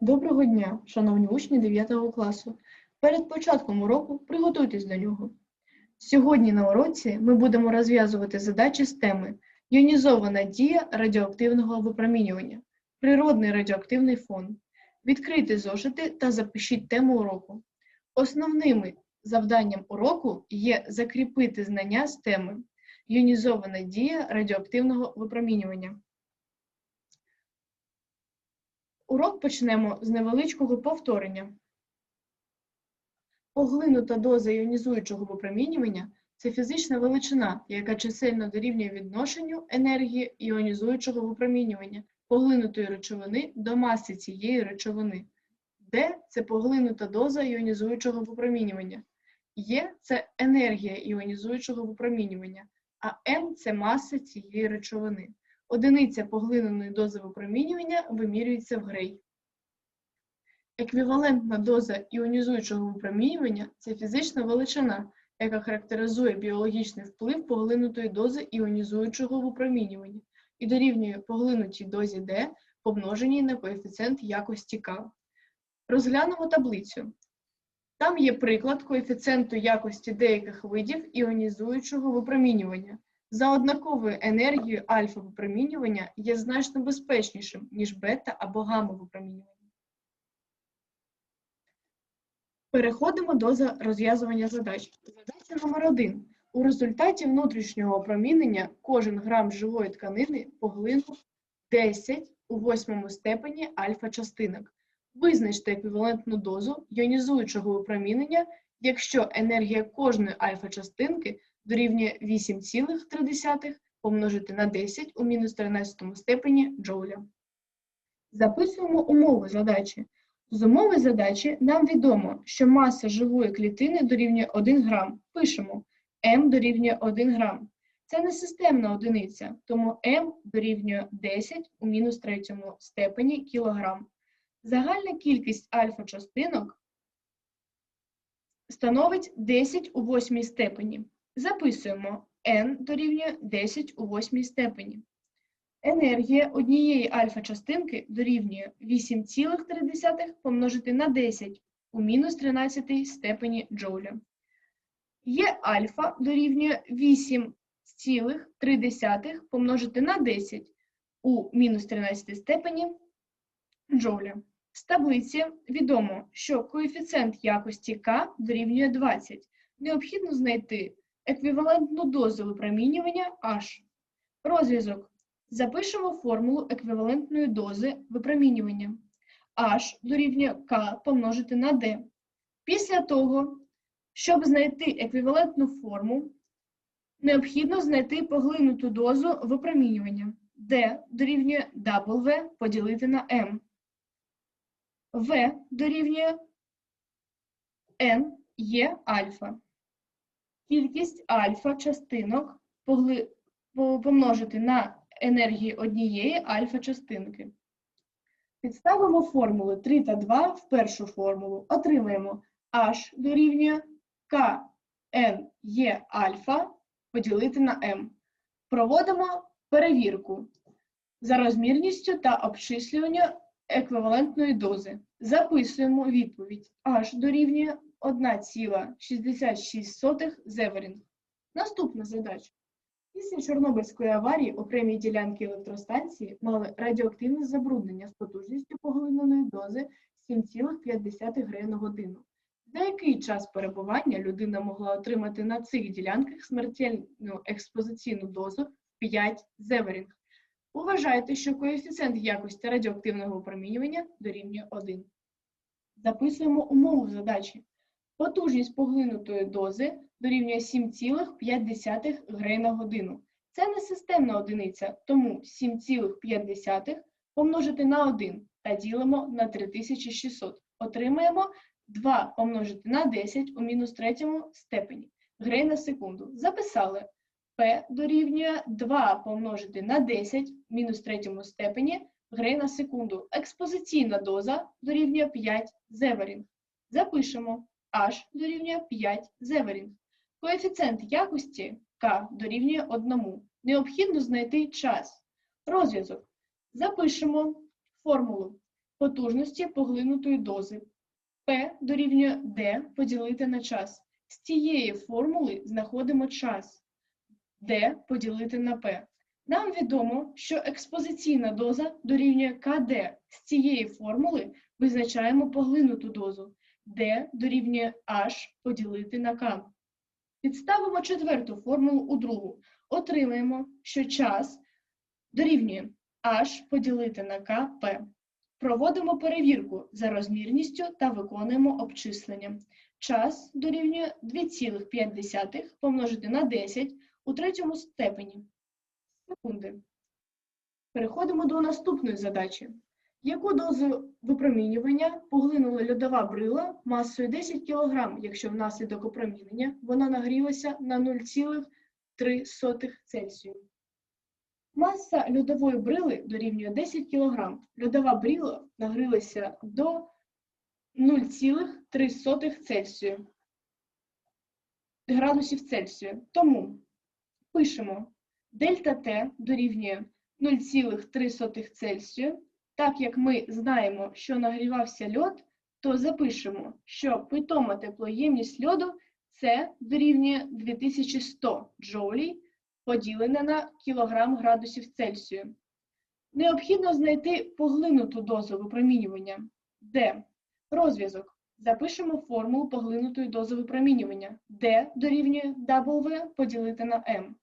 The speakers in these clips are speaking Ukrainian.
Доброго дня, шановні учні 9 класу. Перед початком уроку приготуйтесь до нього. Сьогодні на уроці ми будемо розв'язувати задачі з теми Іонізована дія радіоактивного випромінювання, природний радіоактивний фон. Відкрийте зошити та запишіть тему уроку. Основними завданням уроку є закріпити знання з теми Іонізована дія радіоактивного випромінювання. Урок почнемо з невеличкого повторення. Поглинута доза іонізуючого випромінювання це фізична величина, яка чисельно дорівнює відношенню енергії іонізуючого випромінювання поглинутої речовини до маси цієї речовини. Д це поглинута доза іонізуючого випромінювання. Є це енергія іонізуючого випромінювання, а М це маса цієї речовини. Одиниця поглиненої дози випромінювання вимірюється в грей. Еквівалентна доза іонізуючого випромінювання це фізична величина, яка характеризує біологічний вплив поглинутої дози іонізуючого випромінювання і дорівнює поглинутій дозі D помноженій на коефіцієнт якості К. Розглянемо таблицю. Там є приклад коефіцієнту якості деяких видів іонізуючого випромінювання. За однаковою енергією альфа випромінювання є значно безпечнішим, ніж бета або гамма випромінювання. Переходимо до розв'язування задач. Задача номер один. У результаті внутрішнього опромінення кожен грам живої тканини поглинув 10 у восьмому степені альфа-частинок. Визначте еквівалентну дозу іонізуючого випромінення, якщо енергія кожної альфа-частинки дорівнює 8,3 помножити на 10 у мінус 13 степені джоуля. Записуємо умови задачі. З умови задачі нам відомо, що маса живої клітини дорівнює 1 грам. Пишемо М дорівнює 1 грам. Це не системна одиниця, тому М дорівнює 10 у мінус третьому степені кілограм. Загальна кількість альфа-частинок становить 10 у восьмій степені. Записуємо n дорівнює 10 у восьмій степені. Енергія однієї альфа-частинки дорівнює 8,3 помножити на 10 у мінус 13 степені джоуля. Є альфа дорівнює 8,3 помножити на 10 у мінус 13 степені джоуля. З таблиці відомо, що коефіцієнт якості К дорівнює 20. Необхідно знайти еквівалентну дозу випромінювання H. Розв'язок. Запишемо формулу еквівалентної дози випромінювання. H дорівнює К помножити на D. Після того, щоб знайти еквівалентну форму, необхідно знайти поглинуту дозу випромінювання. D дорівнює W поділити на M. В дорівнює N є альфа. Кількість альфа частинок помножити на енергію однієї альфа частинки. Підставимо формули 3 та 2 в першу формулу. Отримаємо H дорівнює К N є альфа поділити на M. Проводимо перевірку за розмірністю та обчислювання еквівалентної дози. Записуємо відповідь. H дорівнює 1,66 зеверінг. Наступна задача. Після Чорнобильської аварії окремі ділянки електростанції мали радіоактивне забруднення з потужністю поглиненої дози 7,5 грей на годину. За який час перебування людина могла отримати на цих ділянках смертельну експозиційну дозу 5 зеверінг? Вважайте, що коефіцієнт якості радіоактивного випромінювання дорівнює 1. Записуємо умову задачі. Потужність поглинутої дози дорівнює 7,5 грей на годину. Це не системна одиниця, тому 7,5 помножити на 1 та ділимо на 3600. Отримаємо 2 помножити на 10 у мінус третьому степені. Грей на секунду. Записали. P дорівнює 2 помножити на 10 в мінус третьому степені грей на секунду. Експозиційна доза дорівнює 5 зеверінг. Запишемо H дорівнює 5 зеверінг. Коефіцієнт якості К дорівнює 1. Необхідно знайти час. Розв'язок. Запишемо формулу потужності поглинутої дози. P дорівнює D поділити на час. З цієї формули знаходимо час D поділити на P. Нам відомо, що експозиційна доза дорівнює КД. З цієї формули визначаємо поглинуту дозу. D дорівнює H поділити на К. Підставимо четверту формулу у другу. Отримаємо, що час дорівнює H поділити на КП. Проводимо перевірку за розмірністю та виконуємо обчислення. Час дорівнює 2,5 помножити на 10 у третьому степені. Секунди. Переходимо до наступної задачі. Яку дозу випромінювання поглинула льодова брила масою 10 кг, якщо внаслідок опромінення вона нагрілася на 0,3 Цельсію? Маса льодової брили дорівнює 10 кг. Льодова брила нагрілася до 0,3 Цельсію. Градусів Цельсію. Тому пишемо дельта Т дорівнює 0,3 Цельсію. Так як ми знаємо, що нагрівався льод, то запишемо, що питома теплоємність льоду це дорівнює 2100 джоулей поділене на кілограм градусів Цельсію. Необхідно знайти поглинуту дозу випромінювання. Д. Розв'язок. Запишемо формулу поглинутої дози випромінювання. D дорівнює W поділити на M.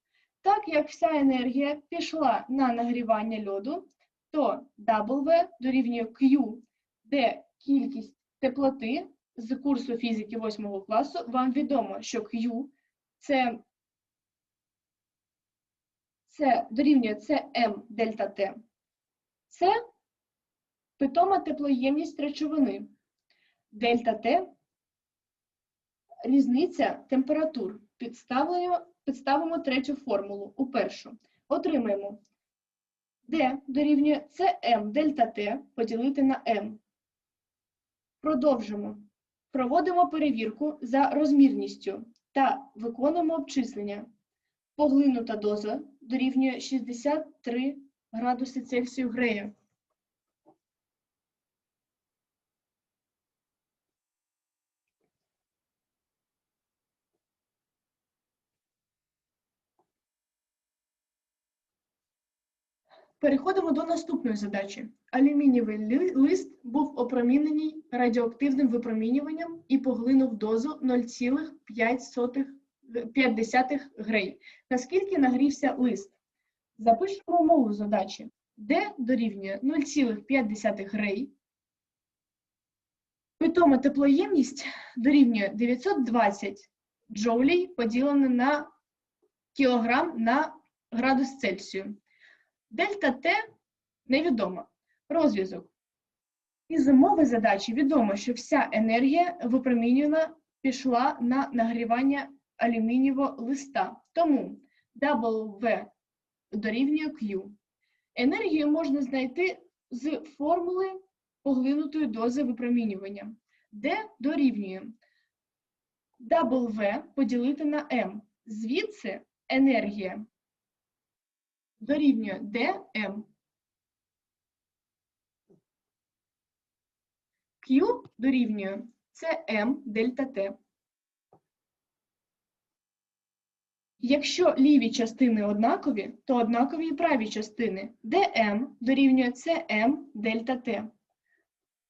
Так як вся енергія пішла на нагрівання льоду, то W дорівнює Q, де кількість теплоти з курсу фізики 8 класу вам відомо, що Q це, це дорівнює CM дельта T. Це питома теплоємність речовини. Дельта Т різниця температур. Підставимо, підставимо третю формулу у першу. Отримаємо D дорівнює CM дельта Т поділити на M. Продовжимо. Проводимо перевірку за розмірністю та виконуємо обчислення. Поглинута доза дорівнює 63 градуси Цельсію Грея. Переходимо до наступної задачі. Алюмінієвий лист був опромінений радіоактивним випромінюванням і поглинув дозу 0,5 грей. Наскільки нагрівся лист? Запишемо умову задачі. D дорівнює 0,5 грей. Питома теплоємність дорівнює 920 джоулей поділене на кілограм на градус Цельсію. Дельта Т невідомо. Розв'язок. Із умови задачі відомо, що вся енергія випромінювана пішла на нагрівання алюмінієвого листа. Тому W дорівнює Q. Енергію можна знайти з формули поглинутої дози випромінювання, де дорівнює W поділити на M. Звідси енергія дорівнює dm. Q дорівнює Cm дельта T. Якщо ліві частини однакові, то однакові і праві частини. dm дорівнює Cm дельта T.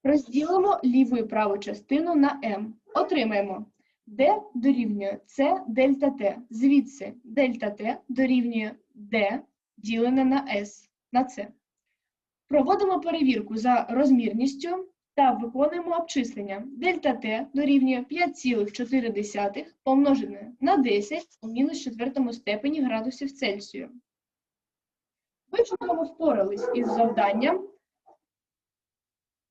Розділимо ліву і праву частину на m. Отримаємо d дорівнює C дельта T. Звідси дельта T дорівнює d ділене на S на C. Проводимо перевірку за розмірністю та виконуємо обчислення. Дельта Т дорівнює 5,4 помножене на 10 у мінус четвертому степені градусів Цельсію. Ви чудово впорались із завданням.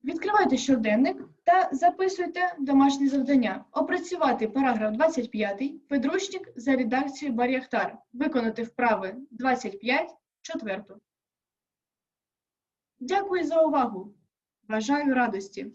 Відкривайте щоденник та записуйте домашні завдання. Опрацювати параграф 25, підручник за редакцією Бар'яхтар. Виконати вправи 25, 4. Дякую за увагу. Бажаю радості.